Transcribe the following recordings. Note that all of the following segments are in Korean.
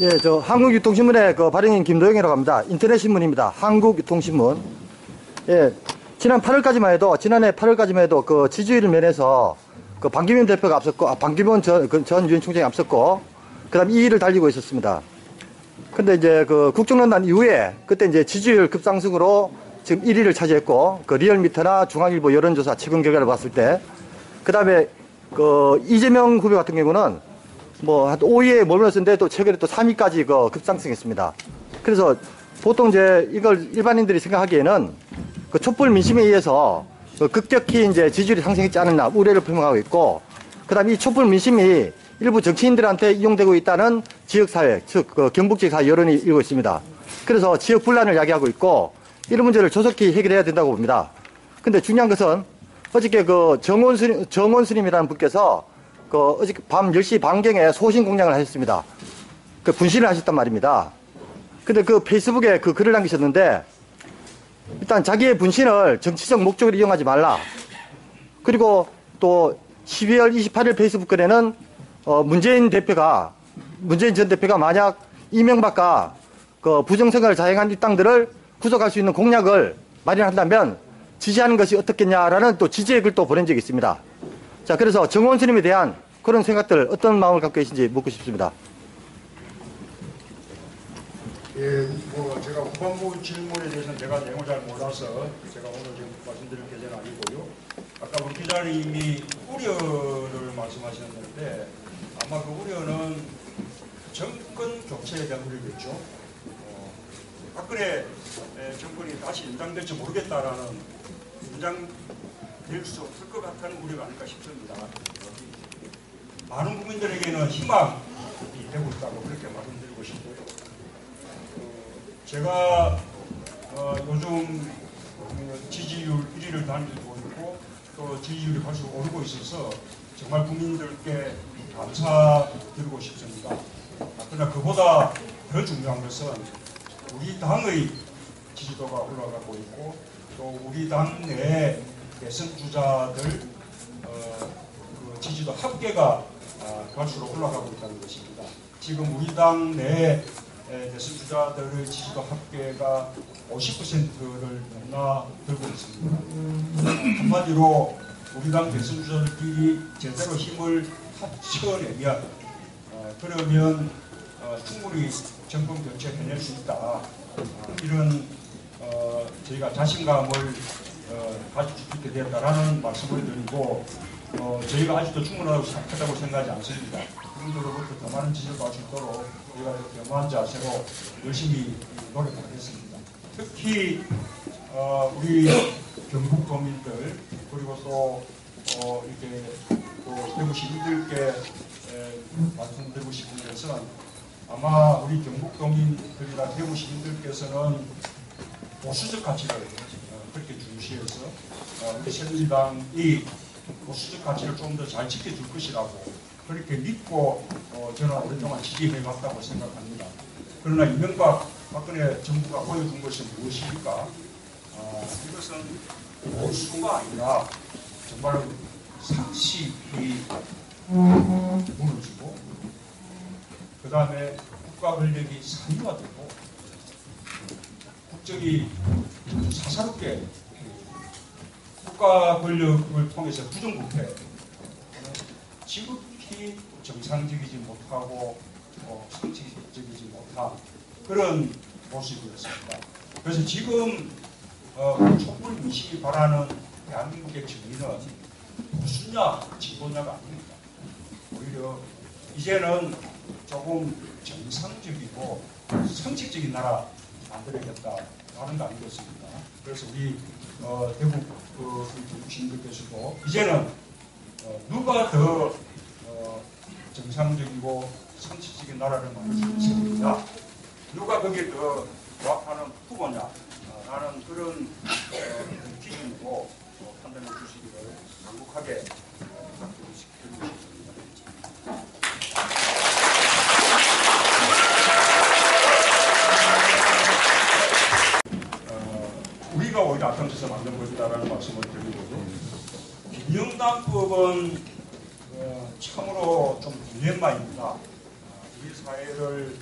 예, 저 한국유통신문의 그 발행인 김도영이라고 합니다. 인터넷 신문입니다. 한국유통신문. 예, 지난 8월까지만 해도 지난해 8월까지만 해도 그 지지율 면에서 그 반기문 대표가 앞섰고 아, 반기문 전, 그 전 유엔 총장이 앞섰고 그 다음 2위를 달리고 있었습니다. 근데 이제 그 국정농단 이후에 그때 이제 지지율 급상승으로 지금 1위를 차지했고 그 리얼미터나 중앙일보 여론조사 최근 결과를 봤을 때 그 다음에 그 이재명 후보 같은 경우는 뭐 한 5위에 머물렀는데 또 최근에 또 3위까지 그 급상승했습니다. 그래서 보통 이제 이걸 일반인들이 생각하기에는 그 촛불 민심에 의해서 그 급격히 이제 지지율이 상승했지 않았나 우려를 표명하고 있고 그다음 이 촛불 민심이 일부 정치인들한테 이용되고 있다는 지역사회, 즉, 그 경북 지사 여론이 일고 있습니다. 그래서 지역 분란을 야기하고 있고, 이런 문제를 조속히 해결해야 된다고 봅니다. 근데 중요한 것은, 어저께 그 정원 스님, 정원 스님이라는 분께서, 그 어저께 밤 10시 반경에 소신 공양을 하셨습니다. 그 분신을 하셨단 말입니다. 근데 그 페이스북에 그 글을 남기셨는데, 일단 자기의 분신을 정치적 목적으로 이용하지 말라. 그리고 또 12월 28일 페이스북 글에는 어, 문재인 대표가 문재인 전 대표가 만약 이명박과 그 부정선거를 자행한 일당들을 구속할 수 있는 공약을 마련한다면 지지하는 것이 어떻겠냐라는 또 지지의 글도 보낸 적이 있습니다. 자, 그래서 정원 스님에 대한 그런 생각들 어떤 마음을 갖고 계신지 묻고 싶습니다. 예, 뭐 제가 후반부 질문에 대해서는 제가 내용을 잘 몰라서 제가 오늘 지금 말씀드릴 계제는 아니고요. 아까 우리 기자님이 우려를 말씀하셨는데 아마 그 우려는 정권 교체에 대한 우려겠죠. 어, 박근혜 에, 정권이 다시 연장될지 모르겠다라는 연장 될 수 없을 것 같다는 우려가 아닐까 싶습니다. 많은 국민들에게는 희망이 되고 있다고 그렇게 말씀드리고 싶고요. 제가 어, 요즘 그 지지율 1위를 달리고 있고 또 지지율이 갈수록 오르고 있어서 정말 국민들께 감사드리고 싶습니다. 아, 그러나 그보다 더 중요한 것은 우리 당의 지지도가 올라가고 있고 또 우리 당 내 대선 주자들 어, 그 지지도 합계가 아, 갈수록 올라가고 있다는 것입니다. 지금 우리 당내 대선 주자들의 지지도 합계가 50%를 넘나들고 있습니다. 한마디로 우리 당 대선 주자들끼리 제대로 힘을 합쳐내면 어, 그러면 어, 충분히 정권 교체 해낼 수 있다. 어, 이런 어, 저희가 자신감을 어, 가질 수 있게 되었다라는 말씀을 드리고 어, 저희가 아직도 충분하다고 생각하다고 생각하지 않습니다. 그분들로부터 더 많은 지지를 받을 수 있도록 저희가 겸허한 자세로 열심히 노력하겠습니다. 특히 어, 우리 경북 도민들 그리고 또 어, 이렇게 또 대구 시민들께 에, 말씀드리고 싶은 것은 아마 우리 경북 도민들이나 대구 시민들께서는 보수적 가치를 어, 어, 새누리당이 보수적 가치를 좀 더 잘 지켜줄 것이라고 그렇게 믿고 어, 저는 오랫동안 지지해 왔다고 생각합니다. 그러나 이명박 박근혜 정부가 보여준 것이 무엇입니까? 아, 이것은 보수가 아니라 정말 상식이 무너지고 그 다음에 국가 권력이 산화되고 국적이 사사롭게 국가 권력을 통해서 부정부패 지극히 정상적이지 못하고 어, 상식적이지 못한 그런 모습이었습니다. 그래서 지금 어, 촛불 민심이 바라는 대한민국의 정의는 무슨냐 진보냐가 아닙니다. 오히려 이제는 조금 정상적이고 상식적인 나라 만들어야겠다 라는 거 아니겠습니까? 그래서 우리 어, 대국 그, 주민들께서도 이제는 어, 누가 더 어, 정상적이고 상식적인 나라를 만들 수 있습니다. 누가 거기에 더 부합하는 후보냐 어, 라는 그런 어, 기준으로 어, 판단해 주시기를 간곡하게 어, 부탁드리고 싶습니다. 어, 우리가 오히려 앞장서서 만든 것이다라는 말씀을 드리고요. 김영란법은 어, 참으로 좀 딜레마입니다. 어, 우리 사회를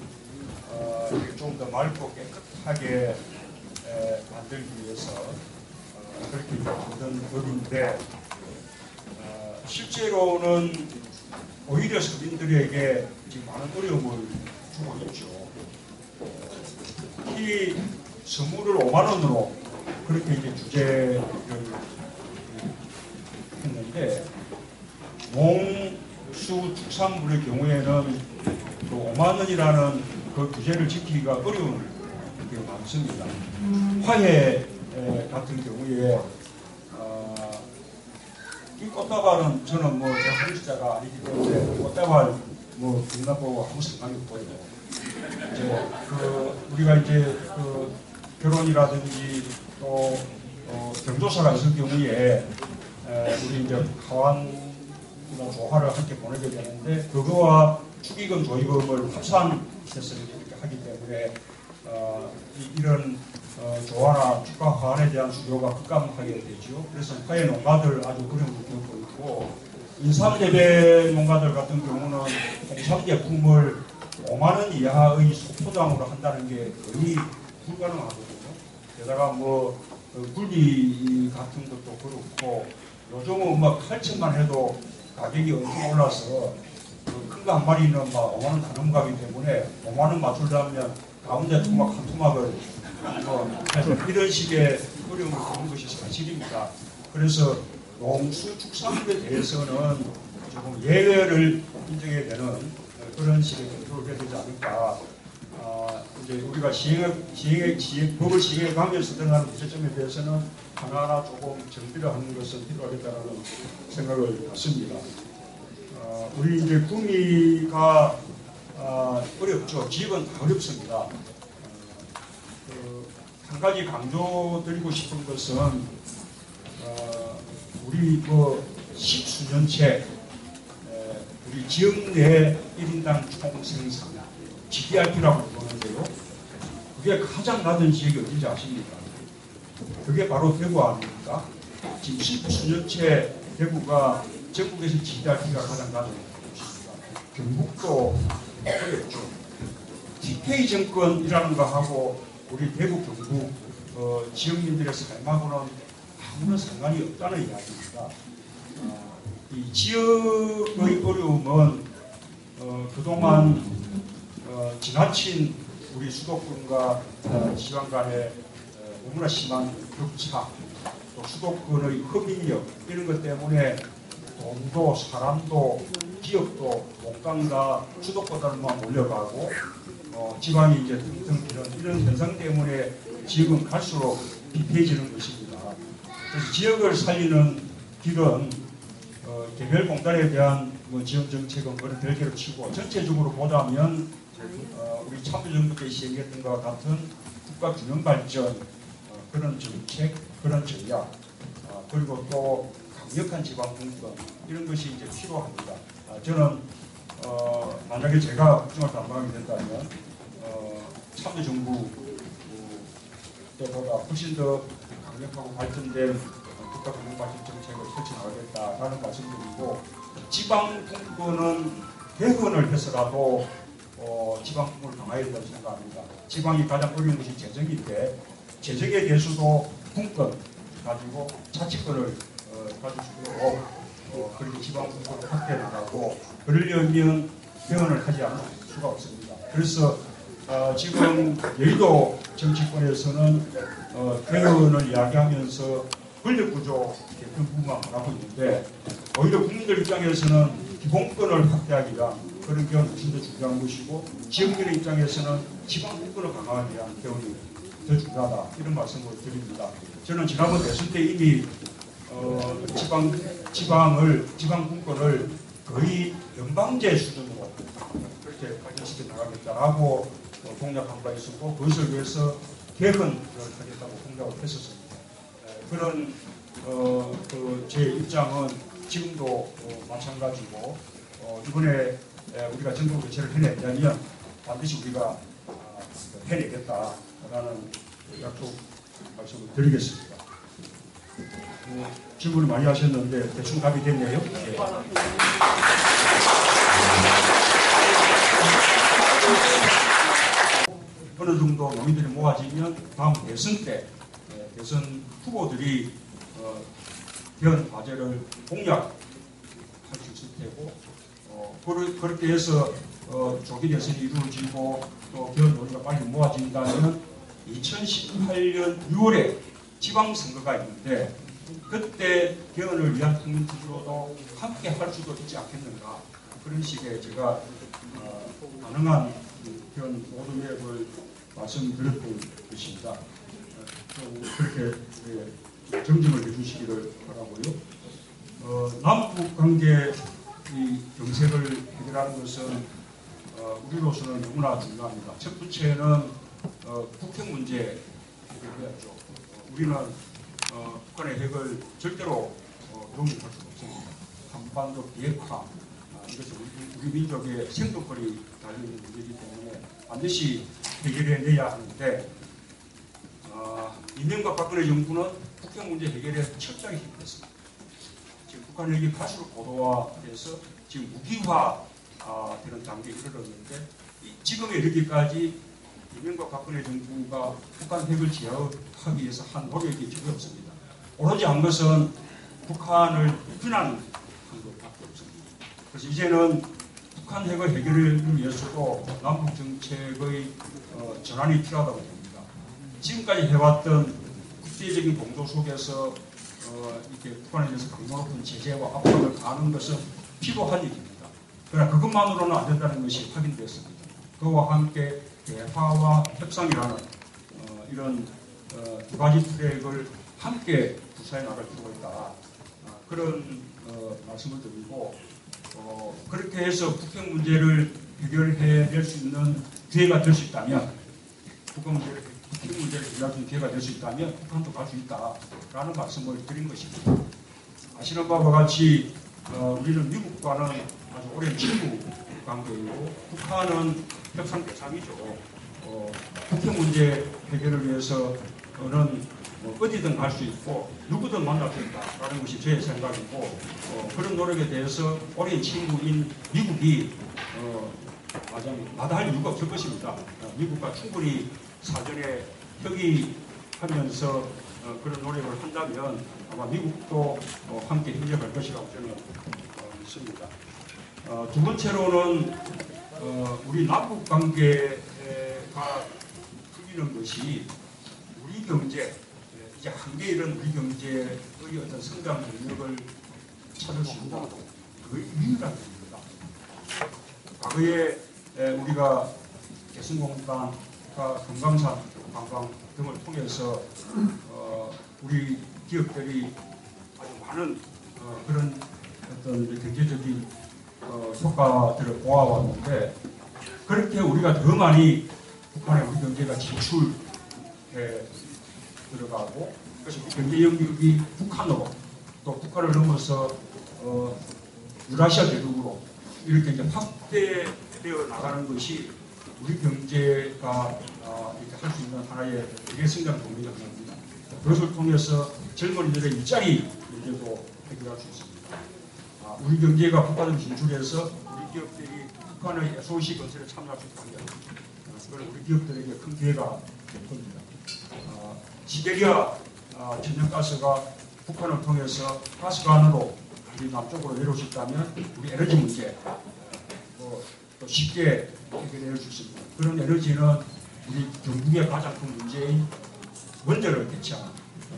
어, 좀더 맑고 깨끗하게 에, 만들기 위해서 어, 그렇게 만든 법인데 어, 실제로는 오히려 서민들에게 지금 많은 어려움을 주고 있죠. 이 선물을 5만 원으로 그렇게 이제 주제를 했는데 농수 축산물의 경우에는 그 5만 원이라는 그 규제를 지키기가 어려운 게 많습니다. 화해 에, 같은 경우에 어, 이 꽃다발은 저는 뭐 제가 한자가 아니기 때문에 꽃다발 뭐 김나보고 아무 상관이 없고요. 이제 그 우리가 이제 그 결혼이라든지 또 어, 경조사가 있을 경우에 에, 우리 이제 하완이나 조화를 함께 보내게 되는데 그거와 축의금 조의금을 합산해서 이렇게 하기 때문에 어, 이, 런 어, 조화나 축가 화환에 대한 수요가 급감하게 되죠. 그래서 화해 농가들 아주 어려움을 겪고 있고 인삼재배 농가들 같은 경우는 홍삼 제품을 5만 원 이하의 소포장으로 한다는 게 거의 불가능하거든요. 게다가 뭐그 굴비 같은 것도 그렇고 요즘은 뭐 칼집만 해도 가격이 엄청 올라서 그큰거 한 마리는 막 5만 원 다 넘어가기 때문에 5만 원 맞추려면 가운데 토막 한 토막을 뭐 이런 식의 어려움을 겪는 것이 사실입니다. 그래서 농수 축산물에 대해서는 조금 예외를 인정해야 되는 그런 식의 검토를 해야 되지 않을까. 아, 이제 우리가 시행, 시행, 시행, 법을 시행해 가면서 드러나는 문제점에 대해서는 하나하나 조금 정비를 하는 것은 필요하겠다는 생각을 갖습니다. 아, 우리 이제 구미가 아, 어렵죠. 지역은 다 어렵습니다. 어, 그, 한 가지 강조드리고 싶은 것은 어, 우리 뭐 십수년째 에, 우리 지역 내 1인당 총생산 GDRP라고 부르는데요. 그게 가장 낮은 지역이 어딘지 아십니까? 그게 바로 대구 아닙니까? 지금 십수년째 대구가 전국에서 GDRP가 가장 낮은 곳입니다. 경북도 어렵죠. TK 정권이라는 거 하고 우리 대구 경북 어, 지역민들의 삶하고는 아무런 상관이 없다는 이야기입니다. 어, 이 지역의 어려움은 어, 그동안 어, 지나친 우리 수도권과 어, 지방 간의 어, 너무나 심한 격차, 또 수도권의 흡인력 이런 것 때문에 돈도 사람도 기업도 목강과 수도보다는 몰려가고 어, 지방이 이제 텅텅 비는 이런 현상 때문에 지역은 갈수록 비폐해지는 것입니다. 그래서 지역을 살리는 길은 어, 개별 공단에 대한 뭐 지원 정책은 그런 별개로 치고 전체적으로 보자면 어, 우리 참여정부 때 시행했던 것과 같은 국가 균형 발전 어, 그런 정책, 그런 전략 어, 그리고 또 강력한 지방 분권 이런 것이 이제 필요합니다. 아, 저는 어, 만약에 제가 국정을 담당하게 된다면 어, 참여정부 때보다 훨씬 더 강력하고 발전된 국가 균형 발전 정책을 펼쳐나가겠다라는 말씀드리고 지방 분권은 개헌을 해서라도 어, 지방 분권을 강화해야 된다고 생각합니다. 지방이 가장 어려운 것이 재정인데 재정에 대해서도 분권 가지고 자치권을 어, 가질 수 있도록 어, 그리고 지방 분권을 확대해 나가고 그러려면 개헌을 하지 않을 수가 없습니다. 그래서 어, 지금 여의도 정치권에서는 어, 개헌을 이야기하면서 권력구조 개편 부분만 하고 있는데 오히려 국민들 입장에서는 기본권을 확대하기 위한 그런 개헌이 훨씬 더 중요한 것이고 지역민의 입장에서는 지방분권을 강화하기 위한 개헌이 더 중요하다 이런 말씀을 드립니다. 저는 지난번 대선 때 이미 어, 지방 지방을 지방분권을 거의 연방제 수준으로 그렇게 발전시켜 나가겠다라고 어, 공약한 바 있었고 그것을 위해서 개헌을 하겠다고 공약을 했었습니다. 에, 그런 어, 그 제 입장은 지금도 어, 마찬가지고 어, 이번에 에, 우리가 전국 개최를 해내려면 반드시 우리가 아, 해내겠다라는 약속 말씀을 드리겠습니다. 어, 질문을 많이 하셨는데 대충 답이 됐네요. 예. 어느 정도 농민들이 모아지면 다음 대선 때 예, 대선 후보들이 어, 개헌 과제를 공약할 수 있을 테고 어, 그렇게 해서 어, 조기 대선이 이루어지고 또 개헌 논의가 빨리 모아진다면 2018년 6월에 지방선거가 있는데 그때 개헌을 위한 국민투표도 함께 할 수도 있지 않겠는가 그런 식의 제가 어, 가능한 그 개헌 로드맵을 말씀드렸던 것입니다. 어, 좀 그렇게 예, 정정을 해주시기를 바라고요. 어, 남북 관계 이 경색을 해결하는 것은 어, 우리로서는 너무나 중요합니다. 첫 번째는 어, 북핵 문제 해결해야죠. 어, 우리는 어, 북한의 핵을 절대로 어, 용인할 수 없습니다. 한반도 비핵화 아, 이것은 우리, 우리 민족의 생존권이 달려있는 문제이기 때문에 반드시 해결해내야 하는데 어, 이명박 박근혜 정부는 북핵 문제 해결에 철저하게 힘들었습니다. 지금 북한 핵이 갈수록 고도화돼서 지금 무기화 아, 되는 단계에 이르렀는데 이- 지금에 이르기까지 이명박 박근혜 정부가 북한 핵을 제어하기 위해서 한 노력이 전혀 없습니다. 오로지 한 것은 북한을 비난한 것밖에 없습니다. 그래서 이제는 북한 핵을 해결을 위해서도 남북 정책의 어, 전환이 필요하다고 봅니다. 지금까지 해왔던 국제적인 공조 속에서 어, 이렇게 북한에 대해서 강도 높은 제재와 압박을 가하는 것은 필요한 일입니다. 그러나 그것만으로는 안 된다는 것이 확인되었습니다. 그와 함께 대화와 협상이라는 어, 이런 어, 두 가지 트랙을 함께 구사해 나갈 필요가 있다. 아, 그런 어, 말씀을 드리고 어, 그렇게 해서 북핵 문제를 해결해낼 수 있는 기회가 될 수 있다면 북한 문제를 북핵 문제를 있는 기회가 될 수 있다면 북한도 갈 수 있다라는 말씀을 드린 것입니다. 아시는 바와 같이 어, 우리는 미국과는 아주 오랜 친구 관계이고 북한은 협상 대상이죠. 어, 북핵 문제 해결을 위해서는 뭐 어디든 갈 수 있고 누구든 만날 수 있다라는 것이 제 생각이고 어, 그런 노력에 대해서 오랜 친구인 미국이 어, 마다할 이유가 없을 것입니다. 어, 미국과 충분히 사전에 협의하면서 어, 그런 노력을 한다면 아마 미국도 어, 함께 협력할 것이라고 저는 어, 믿습니다. 어, 두 번째로는 어, 우리 남북 관계가 풀리는 것이 우리 경제 예, 이제 한계 이런 우리 경제의 어떤 성장 능력을 찾을 수 있는 그의 유일한 길입니다. 과거에 에, 우리가 개성공단 과 금강산 관광 등을 통해서 어, 우리 기업들이 아주 많은 어, 그런 어떤 경제적인 어, 효과들을 보아왔는데 그렇게 우리가 더 많이 북한에 우리 경제가 진출해 들어가고 그래서 그 경제 영역이 북한으로 또 북한을 넘어서 어, 유라시아 대륙으로 이렇게 이제 확대되어 나가는 것이 우리 경제가 어, 이렇게 할 수 있는 하나의 미래 성장 동력이 하나입니다. 그것을 통해서 젊은이들의 일자리 문제도 해결할 수 있습니다. 아, 우리 경제가 북한으로 진출해서 우리 기업들이 북한의 SOC 건설에 참여할 수 있다면 아, 그건 우리 기업들에게 큰 기회가 될 겁니다. 아, 시베리아 아, 천연가스가 북한을 통해서 가스관으로 우리 남쪽으로 있다면 우리 에너지 문제 뭐, 또 쉽게 해결해 줄 수 있는 그런 에너지는 우리 경북의 가장 큰 문제인 원자를 대체하는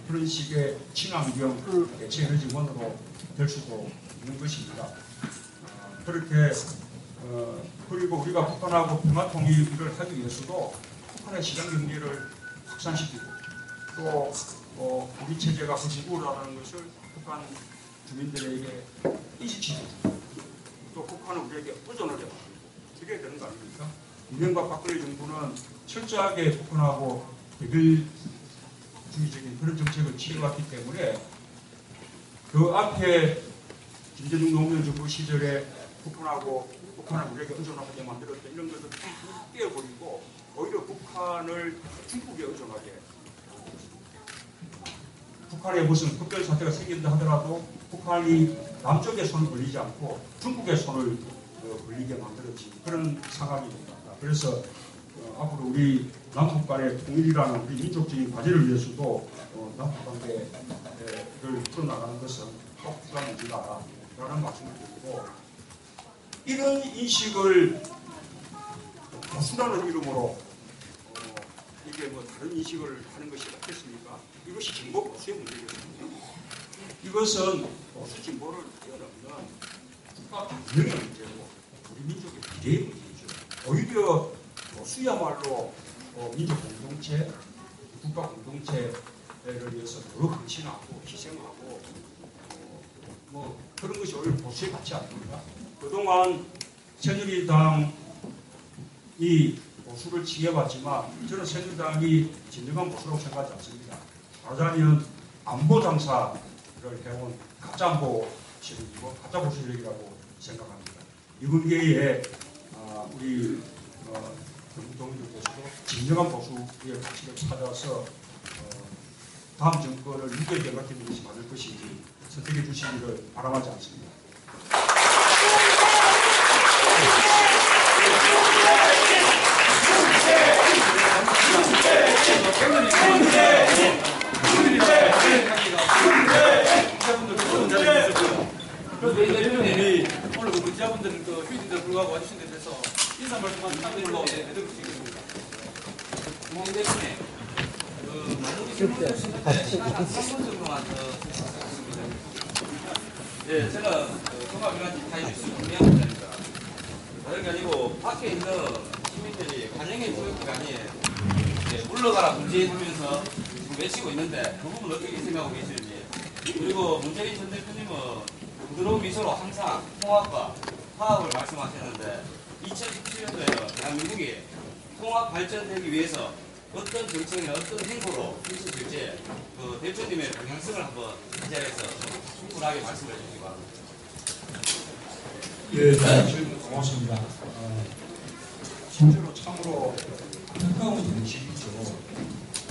그런 식의 친환경 대체 에너지원으로 될 수도 있는 것입니다. 아, 그렇게 어, 그리고 우리가 북한하고 평화 통일을 하기 위해서도 북한의 시장 경제를 확산시키고 또 어, 우리 체제가 거시구라는 것을 북한 주민들에게 인식시키고 또 북한은 우리에게 의존을 해요. 이게 되는 거 아닙니까? 이명박 박근혜 정부는 철저하게 북한하고 대결주의적인 그런 정책을 취해왔기 때문에 그 앞에 김대중 노무현 정부 시절에 북한하고 북한을 우리에게 의존하게 만들었던 이런 것을 다 떼어버리고 오히려 북한을 중국에 의존하게 북한에 무슨 특별 사태가 생긴다 하더라도 북한이 남쪽에 손을 벌리지 않고 중국의 손을 어, 벌리게 만들어진 그런 된다. 그래서 어, 앞으로 우리 남북 간의 통일이라는 우리 민족적인 과제를 위해서도 어, 남북 관계를 풀어나가는 것은 꼭 필요한 문제다라는 말씀을 드리고 이런 인식을 보수라는 이름으로 어, 이게 뭐 다른 인식을 하는 것이 없겠습니까? 이것이 진보 보수의 문제겠습니다. 이것은 보수 진보를 뛰어넘는 국가 분명의 문제고 우리 민족의 미래의 문제죠. 오히려 보수야말로 어, 민족 공동체, 국가 공동체를 위해서 더 헌신하고 희생하고 어, 뭐 그런 것이 오히려 보수에 맞지 않습니까? 그동안 새누리당 이 보수를 지켜봤지만 저는 새누리당이 진정한 보수라고 생각하지 않습니다. 말하자면 안보 장사를 해온 가짜 안보 세력이고 가짜 보수 세력이라고 생각합니다. 기회에 아, 우리 어, 동료들께서도 진정한 보수의 가치를 찾아서 어, 다음 정권을 누구의 연락되는 것이 맞을 것인지 선택해 주시기를 바람하지 않습니다. 그래서 오늘 그그 휴진들 불구하고 와주신 데 대해서 인사 말씀만 부탁드리고 내드리고 싶습니다. 공 대표님, 그 만약에 질문 주시는데 시간 한 3분 정도만 더 드리겠습니다. 예, 제가 그 종합위원회 타임뉴스 김미영입니다. 다른 게 아니고 밖에 있는 시민들이 관영의 구역기관이 이제 물러가라 문재인 하면서 지금 외치고 있는데 그 부분 어떻게 생각하고 계시는지 그리고 문재인 전 대표님은 부드러운 미소로 항상 통합과 화합을 말씀하셨는데 2017년도에는 대한민국이 통합 발전되기 위해서 어떤 정책이나 어떤 행보로 펼쳐질지 그 대표님의 방향성을 한번 이 자리에서 충분하게 말씀해 주시기 바랍니다. 예, 질문 고맙습니다. 어, 실제로 참으로 안타까운 현실이죠.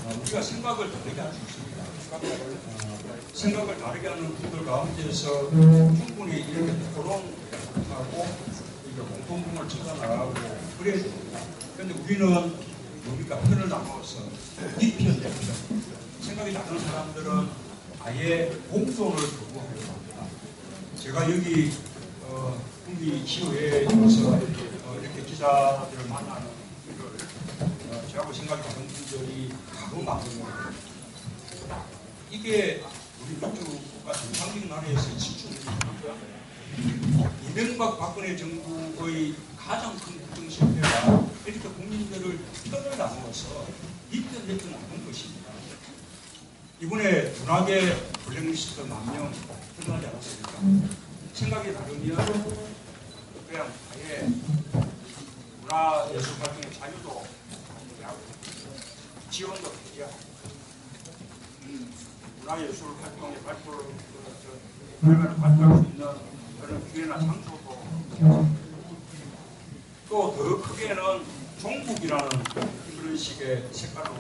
어, 우리가 생각을 다르게 할 수 있습니다. 어, 생각을 다르게 하는 분들 가운데서 충분히 이렇게 토론하고 이게 공통점을 찾아 나가고 그래야 됩니다. 그런데 우리는 뭡니까 편을 나누어서 이편 됩니다. 생각이 다른 사람들은 아예 공존을 거부하려고 합니다. 제가 여기 어, 국리 시의회에 와서 어, 이렇게 기자들을 만나는 이걸 어, 저하고 생각이 다른 분들이 이게 우리 민주국가 정상적인 나라에서 지출입니다. 이명박 박근혜 정부의 가장 큰 국정 실패가 이렇게 국민들을 편을 나누어서 이편 내편 나눈 것입니다. 이번에 문학의 블랙리스트 만명 드러나지 않았습니까? 생각이 다르면 그냥 아예 문화예술 활동의 자유도 하고 지원도 해야 음, 문화예술 활동의 발표를 결과를 발표할 수 있는 그런 기회나 장소도 또 더 크게는 종북이라는 그런 식의 색깔로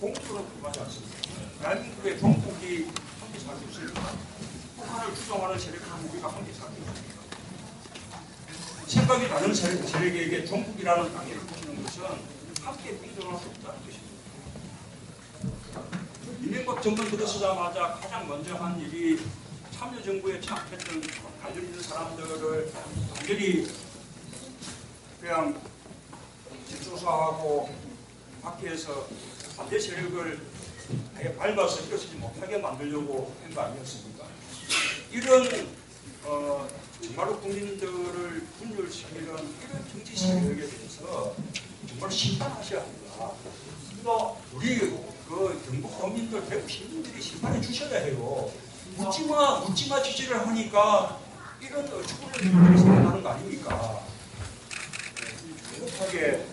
공투로 들어가지 않습니다. 대한민국의 종북이 함께 살수 있습니까? 북한을 추종하는 세력하고 우리가 함께 살수 있습니까? 생각이 다른 세력, 세력에게 종북이라는 단계를 붙이는 것은 함께 공존할 수 없다는 것입니다. 이명박 정권 들어서자마자 가장 먼저 한 일이 참여정부에 참했던 관련 있는 사람들을 완전히 그냥 집조사하고 밖에서 반대 세력을 아예 밟아서 일어서지 못하게 만들려고 한 거 아니었습니까? 이런 어, 정말로 국민들을 분열시키는 이런 정치 세력에 대해서 정말 심판하셔야 합니다. 또 우리 그 국민들 대구 시민들이 심판해 주셔야 해요. 묻지마 묻지마 지지를 하니까 이런 어처구니없는 생각하는 거 아닙니까? 네, 행복하게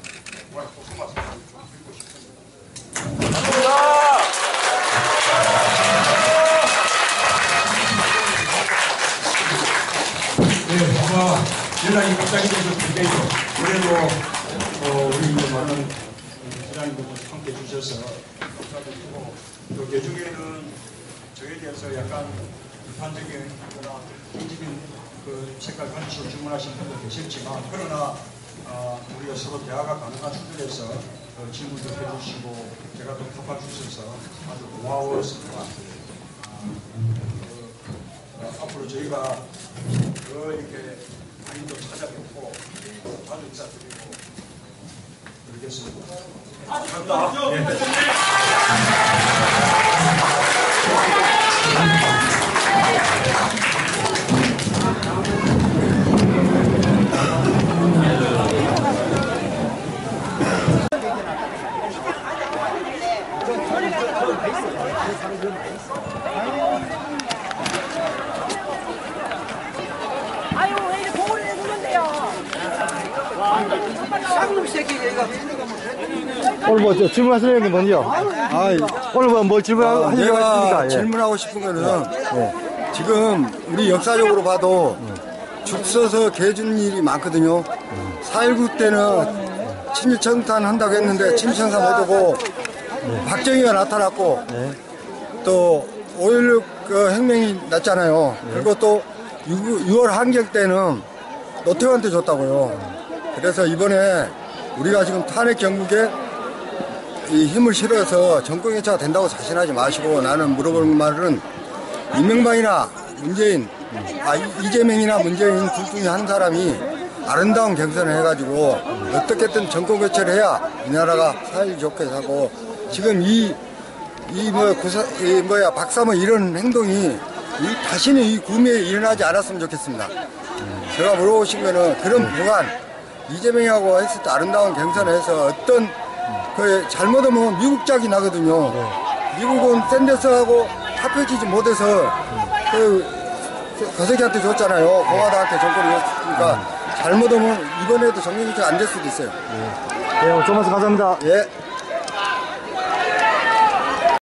정말 고생 말씀 좀 드리고 싶습니다. 네, 아마 연락이 갑자기 돼서 굉장히 그래도 어, 우리 이제 많은 기자님들도 함께 해주셔서 감사드리고 또 개중에는 저에 대해서 약간 비판적인 거나 개인적인 그 색깔 가지고 질문하신 분도 계셨지만 그러나 어, 우리가 서로 대화가 가능한 수준에서 어, 질문도 해주시고 제가 또 답해주셔서 아주 고마웠습니다. 아, 어, 어, 앞으로 저희가 더 이렇게 많이 좀 찾아뵙고 자주 인사드리고 그러겠습니다. 감사합니다. 예. 쌍놈 새끼 얘가 오늘 뭐 저, 질문하시는 게 뭔지요? 아이, 오늘 뭐, 뭐 질문하시려고 하십니까? 예. 질문하고 싶은 거는 지금 우리 역사적으로 봐도 줄 서서 개준 일이 많거든요. 4.19 때는 친일청탄 한다고 했는데 친일청탄 못하고 박정희가 나타났고 또 5.16 그 혁명이 났잖아요. 그리고 또 6 월 한경 때는 노태우한테 줬다고요. 그래서 이번에 우리가 지금 탄핵 경국에 이 힘을 실어서 정권 교체가 된다고 자신하지 마시고 나는 물어볼 말은 이명박이나 문재인, 아, 이- 이재명이나 문재인 둘 중에 한 사람이 아름다운 경선을 해가지고 어떻게든 정권 교체를 해야 이 나라가 사이 좋게 사고 지금 이, 이 뭐, 구사, 이 뭐야, 박사모 이런 행동이 이 다시는 이 구미에 일어나지 않았으면 좋겠습니다. 제가 물어보신 거는 그런 보관, 이재명하고 했을 때 아름다운 경선을 해서 어떤 그 잘못하면 미국작이 나거든요. 미국은 샌더스하고 합해지지 못해서 그 거세기한테 줬잖아요. 공화당한테 정권을 줬으니까 잘못하면 이번에도 정권이 안될 수도 있어요. 예, 오늘 좀 말씀 감사합니다. 예.